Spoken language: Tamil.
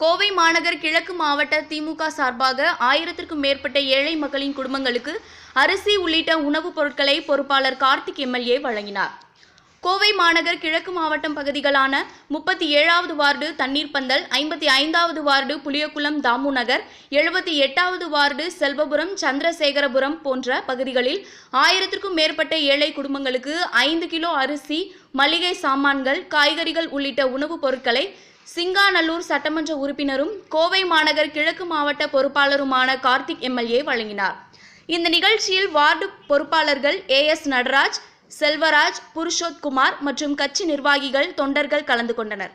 கோவை மாநகர் கிழக்கு மாவட்ட திமுக சார்பாக ஆயிரத்திற்கும் மேற்பட்ட ஏழை மக்களின் குடும்பங்களுக்கு அரிசி உள்ளிட்ட உணவுப் பொருட்களை பொறுப்பாளர் கார்த்திக் எம்எல்ஏ வழங்கினார். கோவை மாநகர் கிழக்கு மாவட்டம் பகுதிகளான முப்பத்தி ஏழாவது வார்டு தண்ணீர் பந்தல் ஐம்பத்தி ஐந்தாவது வார்டு புளியகுளம் தாமு நகர் எழுபத்தி எட்டாவது வார்டு செல்வபுரம் சந்திரசேகரபுரம் போன்ற பகுதிகளில் ஆயிரத்திற்கும் மேற்பட்ட ஏழை குடும்பங்களுக்கு ஐந்து கிலோ அரிசி மளிகை சாமான்கள் காய்கறிகள் உள்ளிட்ட உணவுப் பொருட்களை சிங்காநல்லூர் சட்டமன்ற உறுப்பினரும் கோவை மாநகர் கிழக்கு மாவட்ட பொறுப்பாளருமான கார்த்திக் எம்எல்ஏ வழங்கினார். இந்த நிகழ்ச்சியில் வார்டு பொறுப்பாளர்கள் ஏ எஸ் நடராஜ் செல்வராஜ் புருஷோத்குமார் மற்றும் கட்சி நிர்வாகிகள் தொண்டர்கள் கலந்து கொண்டனர்.